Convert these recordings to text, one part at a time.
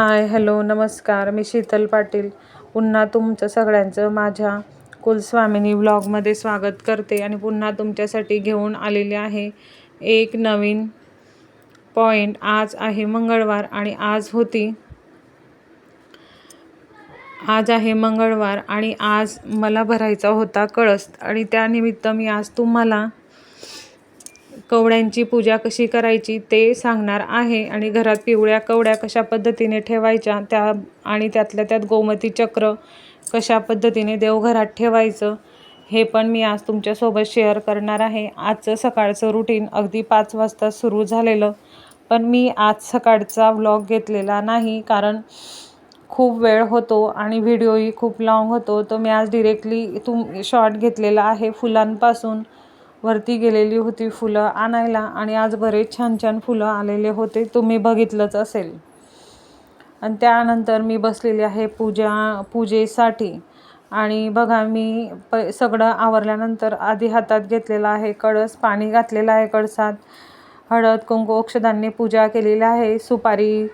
Hi hello नमस्कार. मी शीतल पाटील. पुन्हा तुमचं सगळ्यांचं माझ्या कुलस्वामिनी ब्लॉगमध्ये स्वागत करते आणि पुन्हा तुमच्यासाठी घेऊन आलेले आहे एक नवीन पॉईंट आज आहे मंगळवार आणि आज होती आज आहे मंगळवार आणि आज मला भरायचा होता कळस. आणि त्यानिमित्त मी आज तुम्हाला कवड्यांची पूजा कशी करायची ते सांगणार आहे आणि घरात पिवळ्या कवड्या कशा पद्धतीने ठेवायच्या त्या आणि त्यातल्या त्यात गोमती चक्र कशा पद्धतीने देवघरात ठेवायचं हे पण मी आज तुमच्यासोबत शेअर करणार आहे. आजचं सकाळचं रुटीन अगदी पाच वाजता सुरू झालेलं पण मी आज सकाळचा व्लॉग घेतलेला नाही कारण खूप वेळ होतो आणि व्हिडिओही खूप लाँग होतो. तर मी आज डिरेक्टली तुम शॉर्ट घेतलेला आहे फुलांपासून. वरती गेलेली होती फुलं आणायला आणि आज बरेच छान छान फुलं आलेले होते तुम्ही बघितलंच असेल. आणि त्यानंतर मी बसलेली आहे पूजा पूजेसाठी. आणि बघा मी प सगळं आवरल्यानंतर आधी हातात घेतलेला आहे कळस पाणी घातलेलं आहे कळसात. हळद कुंकू अक्षधांनी पूजा केलेली आहे. सुपारी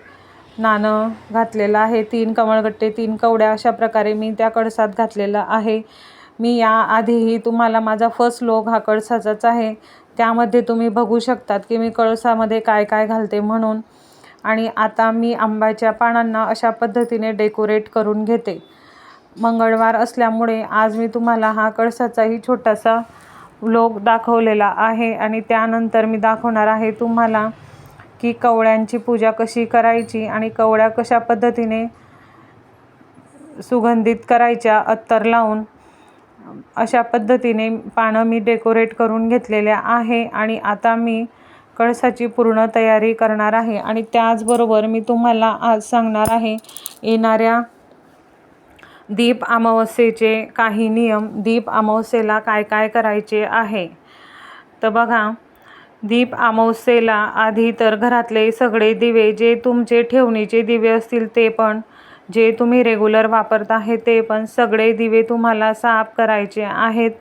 नाणं घातलेलं आहे. तीन कमळगट्टे तीन कवड्या अशा प्रकारे मी त्या कळसात घातलेलं आहे. मी या आधीही तुम्हाला माझा फर्स्ट लोक हा कळसाचाच आहे. त्यामध्ये तुम्ही बघू शकतात की मी कळसामध्ये काय काय घालते म्हणून. आणि आता मी आंब्याच्या पानांना अशा पद्धतीने डेकोरेट करून घेते. मंगळवार असल्यामुळे आज मी तुम्हाला हा कळसाचाही छोटासा लोक दाखवलेला आहे आणि त्यानंतर मी दाखवणार आहे तुम्हाला की कवळ्यांची पूजा कशी करायची आणि कवळ्या कशा पद्धतीने सुगंधित करायच्या अत्तर लावून. अशा पद्धतीने पानं मी डेकोरेट करून घेतलेल्या आहे आणि आता मी कळसाची पूर्ण तयारी करणार आहे. आणि त्याचबरोबर मी तुम्हाला आज सांगणार आहे येणाऱ्या दीप अमावस्येचे काही नियम दीप अमावस्येला काय काय करायचे आहे? तर बघा दीप अमावस्येला आधी तर घरातले सगळे दिवे जे तुमचे ठेवणीचे दिवे असतील ते पण जे तुम्ही रेग्युलर वापरत आहे ते पण सगळे दिवे तुम्हाला साफ करायचे आहेत.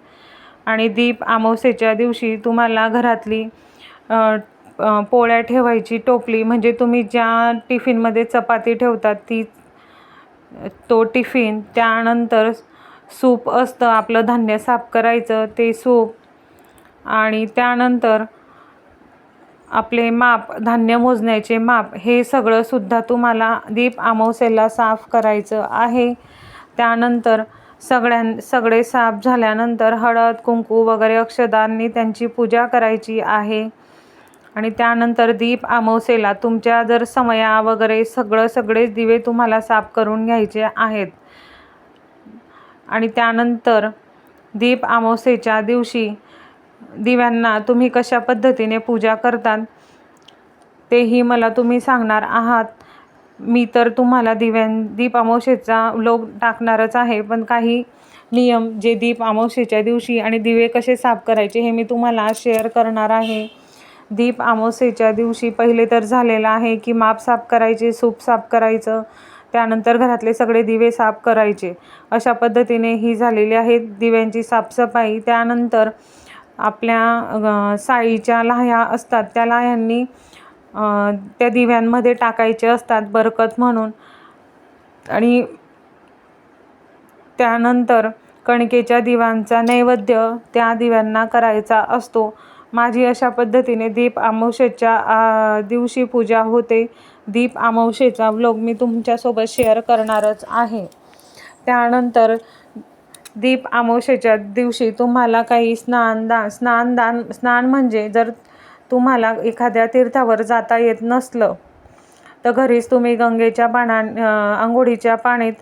आणि दीप अमावस्येच्या दिवशी तुम्हाला घरातली पोळ्या ठेवायची टोपली म्हणजे तुम्ही ज्या टिफिनमध्ये चपाती ठेवतात ती तो टिफिन त्यानंतर सूप असतं आपलं धान्य साफ करायचं ते सूप. आणि त्यानंतर आपले माप धान्य मोजण्याचे माप हे सगळं सुद्धा तुम्हाला दीप अमावस्येला साफ करायचं आहे. त्यानंतर सगळ्यां सगळे साफ झाल्यानंतर हळद कुंकू वगैरे अक्षदांनी त्यांची पूजा करायची आहे. आणि त्यानंतर दीप अमावस्येला तुमच्या जर समया वगैरे सगळं सगळेच दिवे तुम्हाला साफ करून घ्यायचे आहेत. आणि त्यानंतर दीप अमावस्येच्या दिवशी दिव्यांना तुम्ही कशा पद्धतीने पूजा करतात तेही मला तुम्ही सांगणार आहात. मी तर तुम्हाला दिव्यां दीप अमावशेचा लोक टाकणारच आहे पण काही नियम जे दीप अमावशेच्या दिवशी आणि दिवे कसे साफ करायचे हे मी तुम्हाला शेअर करणार आहे. दीप अमावस्येच्या दिवशी पहिले तर झालेलं आहे की माप साफ करायचे सूप साफ करायचं त्यानंतर घरातले सगळे दिवे साफ करायचे. अशा पद्धतीने ही झालेली आहे दिव्यांची साफसफाई. त्यानंतर आपल्या साळीच्या लाह्या असतात. त्या लाह्यांनी त्या दिव्यांमध्ये टाकायचे असतात बरकत म्हणून. आणि त्यानंतर कणकेच्या दिव्यांचा नैवेद्य त्या दिव्यांना करायचा असतो. माझी अशा पद्धतीने दीप अमावस्येच्या दिवशी पूजा होते. दीप अमावस्येचा व्लॉग मी तुमच्यासोबत शेअर करणारच आहे. त्यानंतर दीप अमावस्येच्या दिवशी तुम्हाला काही स्नानदान स्नानदान स्नान म्हणजे जर तुम्हाला एखाद्या तीर्थावर जाता येत नसलं तर घरीच तुम्ही गंगेच्या पाना आंघोळीच्या पाणीत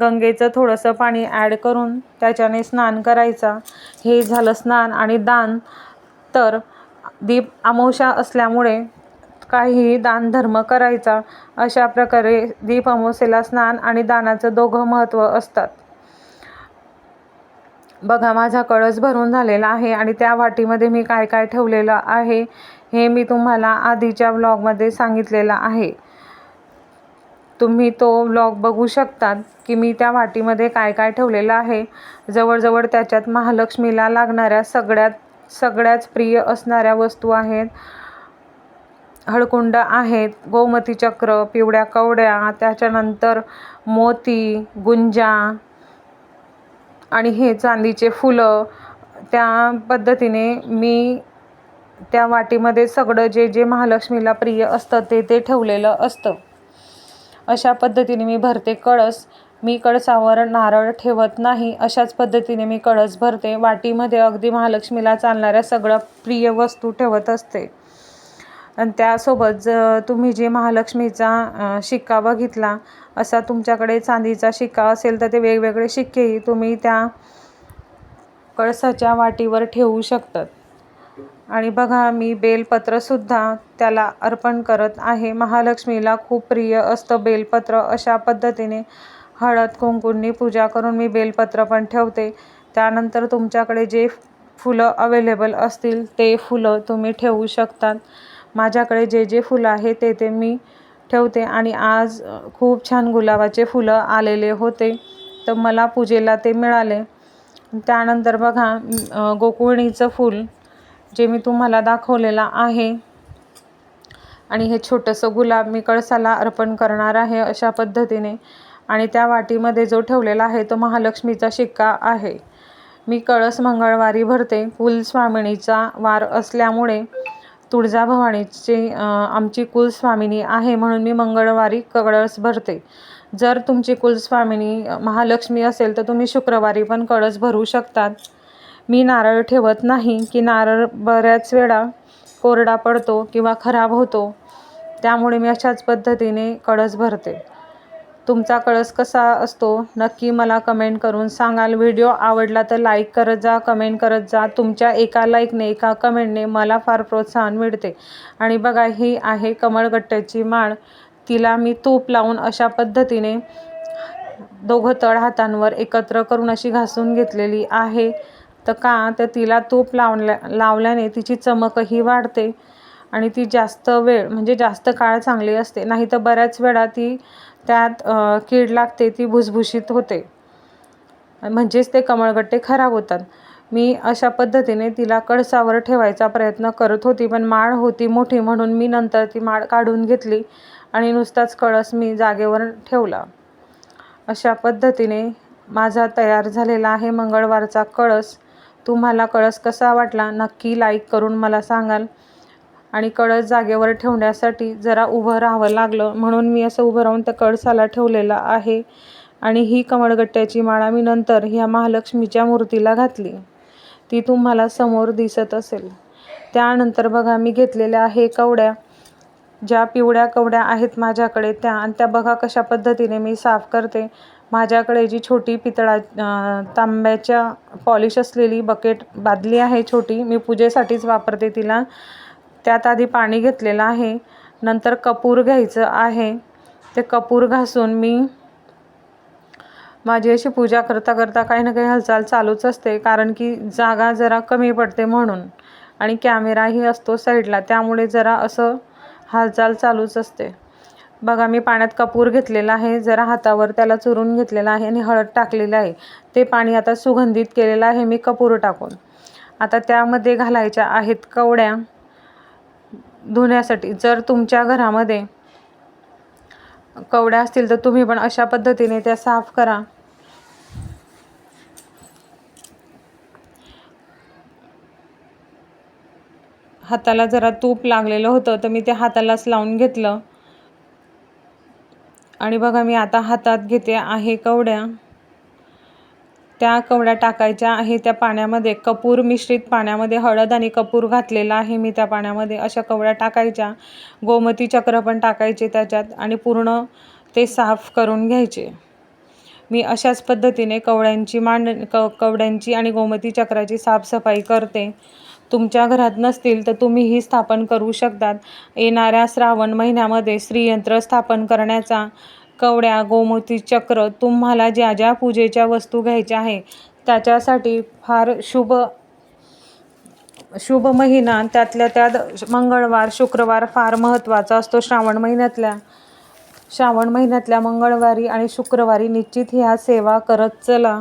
गंगेचं थोडंसं पाणी ॲड करून त्याच्याने स्नान करायचा. हे झालं स्नान आणि दान. तर दीप अमावस्या असल्यामुळे काहीही दानधर्म करायचा. अशा प्रकारे दीप अमावस्येला स्नान आणि दानाचं दोघं महत्त्व असतात. बघा माझा कळस भरून झालेला आहे आणि त्या वाटीमध्ये मी काय काय ठेवलेलं आहे हे मी तुम्हाला आधीच्या व्लॉगमध्ये सांगितलेलं आहे. तुम्ही तो व्लॉग बघू शकतात की मी त्या वाटीमध्ये काय काय ठेवलेलं आहे. जवळजवळ त्याच्यात महालक्ष्मीला लागणाऱ्या सगळ्यात सगळ्याच प्रिय असणाऱ्या वस्तू आहेत. हळकुंड आहेत गोमती चक्र पिवळ्या कवड्या त्याच्यानंतर मोती गुंजा आणि हे चांदीचे फुलं त्या पद्धतीने मी त्या वाटीमध्ये सगळं जे जे महालक्ष्मीला प्रिय असतं ते ते ठेवलेलं असतं. अशा पद्धतीने मी भरते कळस. मी कळसावर नारळ ठेवत नाही. अशाच पद्धतीने मी कळस भरते. वाटीमध्ये अगदी महालक्ष्मीला चालणाऱ्या सगळ्या प्रिय वस्तू ठेवत असते. आणि त्यासोबत ज तुम्ही जे महालक्ष्मीचा शिक्का बघितला असा तुमच्याकडे चांदीचा शिक्का असेल तर ते वेगवेगळे शिक्केही तुम्ही त्या कळसाच्या वाटीवर ठेवू शकतात. आणि बघा मी बेलपत्रसुद्धा त्याला अर्पण करत आहे. महालक्ष्मीला खूप प्रिय असतं बेलपत्र. अशा पद्धतीने हळद कुंकूंनी पूजा करून मी बेलपत्र पण ठेवते. त्यानंतर तुमच्याकडे जे फुलं अवेलेबल असतील ते फुलं तुम्ही ठेवू शकतात. माझ्याकडे जे जे फुलं आहे ते ते मी ठेवते आणि आज खूप छान गुलाबाचे फुलं आलेले होते. तर मला पूजेला ते मिळाले. त्यानंतर बघा गोकुळणीचं फूल जे मी तुम्हाला दाखवलेलं आहे. आणि हे छोटंसं गुलाब मी कळसाला अर्पण करणार आहे अशा पद्धतीने. आणि त्या वाटीमध्ये जो ठेवलेला आहे तो महालक्ष्मीचा शिक्का आहे. मी कळस मंगळवारी भरते. कुलस्वामिनीचा वार असल्यामुळे तुळजाभवानीची आमची कुलस्वामिनी आहे म्हणून मी मंगळवारी कळस भरते. जर तुमची कुलस्वामिनी महालक्ष्मी असेल तर तुम्ही शुक्रवारी पण कळस भरू शकतात. मी नारळ ठेवत नाही की नारळ बऱ्याच वेळा कोरडा पडतो किंवा खराब होतो. त्यामुळे मी अशाच पद्धतीने कळस भरते. तुमचा कळस कसा असतो? नक्की मला कमेंट करून सांगाल. व्हिडिओ आवडला तर लाईक करत जा कमेंट करत जा. तुमच्या एका लाईकने एका कमेंटने मला फार प्रोत्साहन मिळते. आणि बघा ही आहे कमळगट्ट्याची माळ. तिला मी तूप लावून अशा पद्धतीने दोघं तळ हातांवर एकत्र करून अशी घासून घेतलेली आहे. तर का? तर तिला तूप लावल्या लावल्याने तिची चमकही वाढते आणि ती जास्त वेळ म्हणजे जास्त काळ चांगली असते. नाही तर बऱ्याच वेळा ती त्यात कीड लागते ती भुसभुशीत होते. म्हणजेच ते कमळगट्टे खराब होतात. मी अशा पद्धतीने तिला कळसावर ठेवायचा प्रयत्न करत होती पण माळ होती मोठी म्हणून मी नंतर ती माळ काढून घेतली आणि नुसताच कळस मी जागेवर ठेवला. अशा पद्धतीने माझा तयार झालेला आहे मंगळवारचा कळस. तुम्हाला कळस कसा वाटला नक्की लाईक करून मला सांगाल. आणि कळस जागेवर ठेवण्यासाठी जरा उभं राहावं लागलं. म्हणून मी असं उभं राहून त्या कळसाला ठेवलेला आहे. आणि ही कमळगट्ट्याची माळा मी नंतर ह्या महालक्ष्मीच्या मूर्तीला घातली. ती तुम्हाला समोर दिसत असेल. त्यानंतर बघा मी घेतलेल्या आहे कवड्या ज्या पिवळ्या कवड्या आहेत माझ्याकडे त्या आणि त्या बघा कशा पद्धतीने मी साफ करते. माझ्याकडे जी छोटी पितळा तांब्याच्या पॉलिश असलेली बकेट बादली आहे छोटी मी पूजेसाठीच वापरते तिला. त्यात आधी पाणी घेतलेलं आहे. नंतर कपूर घ्यायचं आहे. ते कपूर घासून मी माझी अशी पूजा करता करता काही ना काही हालचाल चालूच असते. कारण की जागा जरा कमी पडते म्हणून आणि कॅमेराही असतो साईडला. त्यामुळे जरा असं हालचाल चालूच असते. बघा मी पाण्यात कपूर घेतलेला आहे. जरा हातावर त्याला चुरून घेतलेला आहे आणि हळद टाकलेलं आहे. ते पाणी आता सुगंधित केलेलं आहे मी कपूर टाकून. आता त्यामध्ये घालायच्या आहेत कवड्या. धुण्यासाठी. जर तुमच्या घरामध्ये कवड्या असतील तर तुम्ही पण अशा पद्धतीने त्या साफ करा. हाताला जरा तूप लागलेलं होतं तर मी ते हातालाच लावून घेतलं. आणि बघा मी आता हातात घेते आहे कवड्या. त्या कवड्या टाकायच्या आहे त्या पाण्यामध्ये कपूर मिश्रित पाण्यामध्ये हळद आणि कपूर घातलेला आहे मी त्या पाण्यामध्ये अशा कवड्या टाकायच्या. गोमती चक्र पण टाकायचे त्याच्यात आणि पूर्ण ते साफ करून घ्यायचे. मी अशाच पद्धतीने कवड्यांची मांड क कवड्यांची आणि गोमती चक्राची साफसफाई करते. तुमच्या घरात नसतील तर तुम्हीही स्थापन करू शकतात. येणाऱ्या श्रावण महिन्यामध्ये श्रीयंत्र स्थापन करण्याचा कवड्या गोमूती चक्र तुम्हाला ज्या ज्या पूजेच्या वस्तू घ्यायच्या आहे त्याच्यासाठी फार शुभ शुभ महिना. त्यातल्या त्यात मंगळवार शुक्रवार फार महत्त्वाचा असतो श्रावण महिन्यातल्या. श्रावण महिन्यातल्या मंगळवारी आणि शुक्रवारी निश्चित ह्या सेवा करत चला.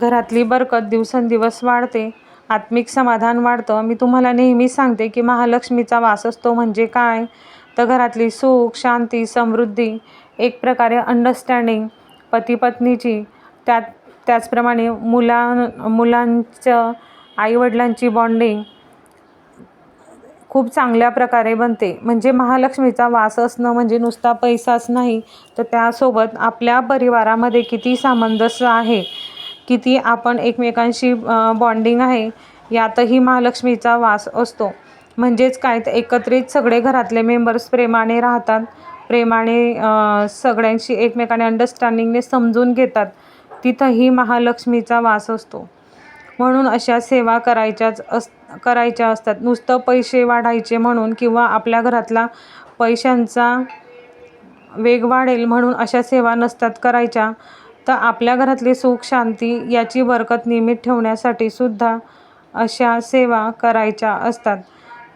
घरातली बरकत दिवसेंदिवस वाढते. आत्मिक समाधान वाढतं. मी तुम्हाला नेहमीच सांगते की महालक्ष्मीचा वास असतो म्हणजे काय? तर घरातली सुख शांती समृद्धी एक प्रकारे अंडरस्टँडिंग पती पत्नीची त्यात त्याचप्रमाणे मुला मुलांचं आईवडिलांची बॉन्डिंग खूप चांगल्या प्रकारे बनते. म्हणजे महालक्ष्मीचा वास असणं म्हणजे नुसता पैसाच नाही तर त्यासोबत आपल्या परिवारामध्ये किती सामंजस्य आहे किती आपण एकमेकांशी बॉन्डिंग आहे यातही महालक्ष्मीचा वास असतो. म्हणजेच काय तर एकत्रित सगळे घरातले मेंबर्स प्रेमाने राहतात. प्रेमाने सगळ्यांशी एकमेकाने अंडरस्टँडिंगने समजून घेतात. तिथंही महालक्ष्मीचा वास असतो. म्हणून अशा सेवा करायच्याच अस करायच्या असतात. नुसतं पैसे वाढायचे म्हणून किंवा आपल्या घरातला पैशांचा वेग वाढेल म्हणून अशा सेवा नसतात करायच्या तर आपल्या घरातली सुख शांती याची बरकत नियमित ठेवण्यासाठी सुद्धा अशा सेवा करायच्या असतात.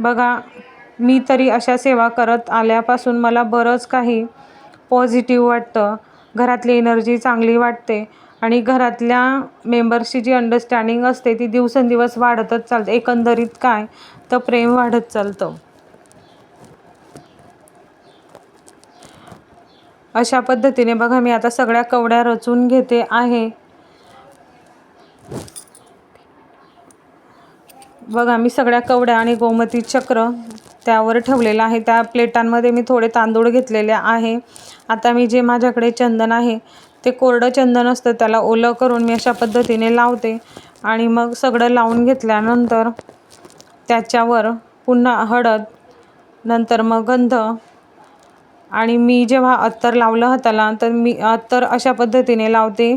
बघा मी तरी अशा सेवा करत आल्यापासून मला बरंच काही पॉझिटिव्ह वाटतं. घरातली एनर्जी चांगली वाटते आणि घरातल्या मेंबर्सची जी अंडरस्टँडिंग असते ती दिवसेंदिवस वाढतच चालते. एकंदरीत काय? तर प्रेम वाढत चालतं. अशा पद्धतीने बघा मी आता सगळ्या कवड्या रचून घेते आहे. बघा मी सगळ्या कवड्या आणि गोमती चक्र त्यावर ठेवलेलं आहे. त्या प्लेटांमध्ये मी थोडे तांदूळ घेतलेले आहे. आता मी जे माझ्याकडे चंदन आहे ते कोरडं चंदन असतं त्याला ओलं करून मी अशा पद्धतीने लावते. आणि मग सगळं लावून घेतल्यानंतर त्याच्यावर पुन्हा हळद नंतर मग गंध. आणि मी जेव्हा अत्तर लावलं हाताला तर मी अत्तर अशा पद्धतीने लावते.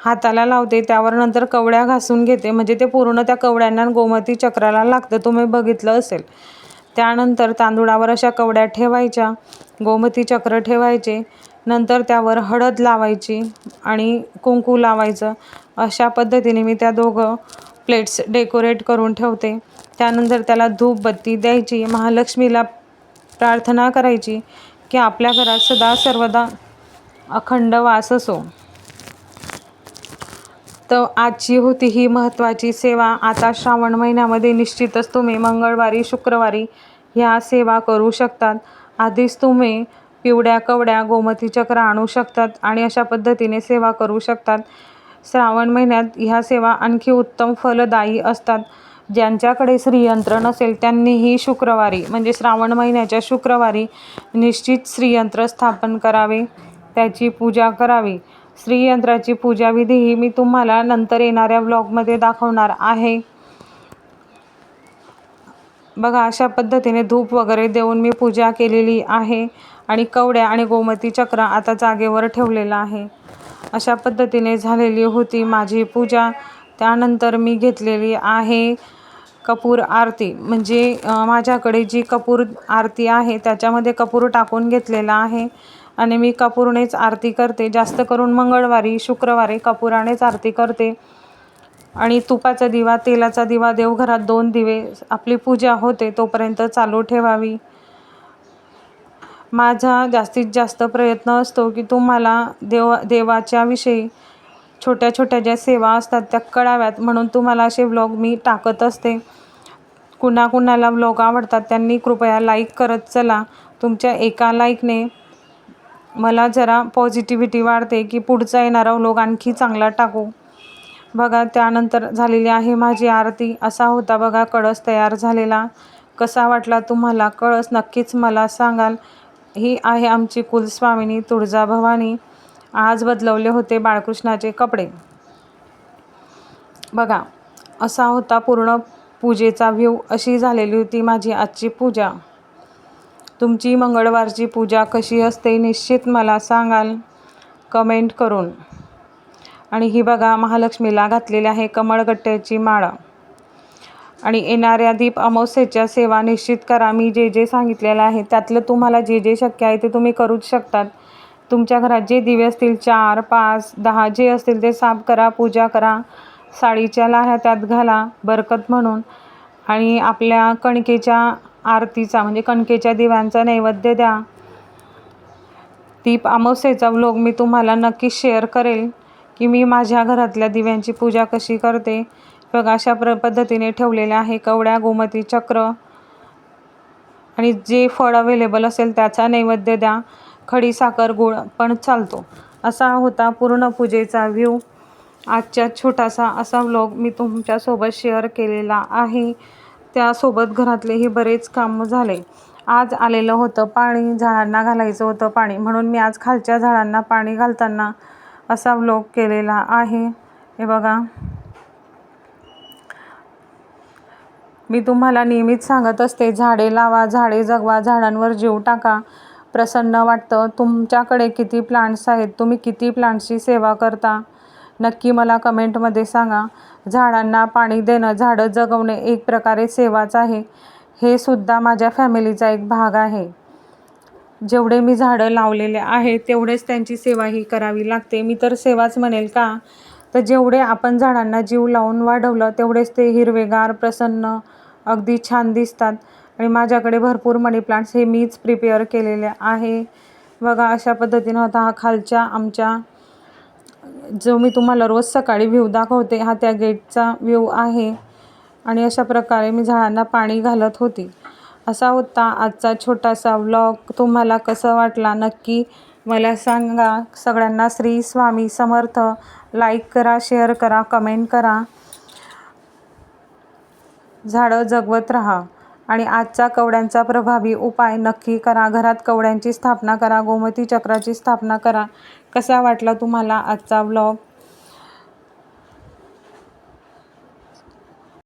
हाताला लावते त्यावर नंतर कवड्या घासून घेते. म्हणजे ते पूर्ण त्या कवड्यांना गोमती चक्राला लागतं तुम्ही बघितलं असेल. त्यानंतर तांदुळावर अशा कवड्या ठेवायच्या गोमती चक्र ठेवायचे नंतर त्यावर हळद लावायची आणि कुंकू लावायचं. अशा पद्धतीने मी त्या दोघं प्लेट्स डेकोरेट करून ठेवते. त्यानंतर त्याला धूपबत्ती द्यायची महालक्ष्मीला प्रार्थना करायची की आपल्या घरात सदा सर्वदा अखंड वास असो. तर आजची होती ही महत्त्वाची सेवा आता श्रावण महिन्यामध्ये निश्चितच तुम्ही मंगळवारी शुक्रवारी ह्या सेवा करू शकतात. आधीच तुम्ही पिवड्या कवड्या गोमती चक्र आणू शकतात आणि अशा पद्धतीने सेवा करू शकतात. श्रावण महिन्यात ह्या सेवा आणखी उत्तम फलदायी असतात. ज्यांच्याकडे श्रीयंत्र नसेल त्यांनीही शुक्रवारी म्हणजे श्रावण महिन्याच्या शुक्रवारी निश्चित श्रीयंत्र स्थापन करावे. त्याची पूजा करावी. श्रीयंत्राची पूजाविधी ही मी तुम्हाला नंतर येणाऱ्या ब्लॉगमध्ये दाखवणार आहे. बघा अशा पद्धतीने धूप वगैरे देऊन मी पूजा केलेली आहे आणि कवड्या आणि गोमती चक्र आता जागेवर ठेवलेलं आहे. अशा पद्धतीने झालेली होती माझी पूजा. त्यानंतर मी घेतलेली आहे कपूर आरती. म्हणजे माझ्याकडे जी कपूर आरती आहे त्याच्यामध्ये कपूर टाकून घेतलेला आहे. आणि मी कपूरनेच आरती करते. जास्त करून मंगळवारी शुक्रवारी कपुरानेच आरती करते. आणि तुपाचा दिवा तेलाचा दिवा देवघरात दोन दिवे आपली पूजा होते तोपर्यंत चालू ठेवावी. माझा जास्तीत जास्त प्रयत्न असतो की तुम्हाला देव देवाच्या विषयी छोट्या छोट्या ज्या सेवा असतात त्या कळाव्यात. म्हणून तुम्हाला असे व्लॉग मी टाकत असते. कुणाकुणाला व्लॉग आवडतात त्यांनी कृपया लाईक करत चला. तुमच्या एका लाईकने मला जरा पॉझिटिव्हिटी वाढते की पुढचा येणारा लोक आणखी चांगला टाकू. बघा त्यानंतर झालेली आहे माझी आरती. असा होता बघा कळस तयार झालेला. कसा वाटला तुम्हाला? कळस नक्कीच मला सांगाल. ही आहे आमची कुलस्वामिनी तुळजाभवानी आज बदलवले होते बाळकृष्णाचे कपडे. बघा असा होता पूर्ण पूजेचा व्ह्यू अशी झालेली होती माझी आजची पूजा. तुमची मंगळवारची पूजा कशी असते निश्चित मला सांगाल. कमेंट करून. आणि ही बघा महालक्ष्मीला घातलेली आहे कमळगट्ट्याची माळ. आणि येणाऱ्या दीप अमावस्येच्या सेवा निश्चित करा. मी जे जे सांगितलेलं आहे त्यातलं तुम्हाला जे जे शक्य आहे ते तुम्ही करूच शकतात. तुमच्या घरात जे दिवे असतील चार पाच दहा जे असतील ते साफ करा पूजा करा. साडीच्या लाह्या त्यात घाला बरकत म्हणून. आणि आपल्या कणकेच्या आरतीचा म्हणजे कणकेच्या दिव्यांचा नैवेद्य द्या. दीप अमावस्येचा व्लॉग मी तुम्हाला नक्की शेअर करेल की मी माझ्या घरातल्या दिव्यांची पूजा कशी करते. बघा अशा प्र पद्धतीने ठेवलेल्या आहे कवड्या गोमती चक्र. आणि जे फळ अवेलेबल असेल त्याचा नैवेद्य द्या. खडी साखर गुळ पण चालतो. असा होता पूर्ण पूजेचा व्ह्यू आजच्या छोटासा असा व्लॉग मी तुमच्यासोबत शेअर केलेला आहे. त्यासोबत घरातलेही बरेच कामं झाले. आज आलेलं होतं पाणी झाडांना घालायचं होतं पाणी. म्हणून मी आज खालच्या झाडांना पाणी घालताना असा व्लॉग केलेला आहे. हे बघा. मी तुम्हाला नेहमीच सांगत असते झाडे लावा झाडे जगवा झाडांवर जीव टाका. प्रसन्न वाटतं. तुमच्याकडे किती प्लांट्स आहेत तुम्ही किती प्लांट्सची सेवा करता? नक्की मला कमेंटमध्ये सांगा. झाडांना पाणी देणं झाडं जगवणे एक प्रकारे सेवाच आहे. हे सुद्धा माझ्या फॅमिलीचा एक भाग आहे. जेवढे मी झाडं लावलेले आहे तेवढेच त्यांची सेवाही करावी लागते. मी तर सेवाच म्हणेल का? तर जेवढे आपण झाडांना जीव लावून वाढवलं तेवढेच ते हिरवेगार प्रसन्न अगदी छान दिसतात. आणि माझ्याकडे भरपूर मनी प्लांट्स हे मीच प्रिपेअर केलेले आहे. बघा अशा पद्धतीनं होता हा खालच्या आमच्या जो मी तुम्हाला रोज सकाळी व्ह्यू दाखवते हा त्या गेटचा व्ह्यू आहे. आणि अशा प्रकारे मी झाडांना पाणी घालत होती. असा होता आजचा छोटासा व्लॉग तुम्हाला कसं वाटला नक्की मला सांगा. सगळ्यांना श्री स्वामी समर्थ. लाईक करा शेअर करा कमेंट करा. झाडं जगवत राहा. आणि आजचा कवड्यांचा प्रभावी उपाय नक्की करा. घरात कवड्यांची स्थापना करा गोमती चक्राची स्थापना करा. कसा वाटला तुम्हाला आजचा व्लॉग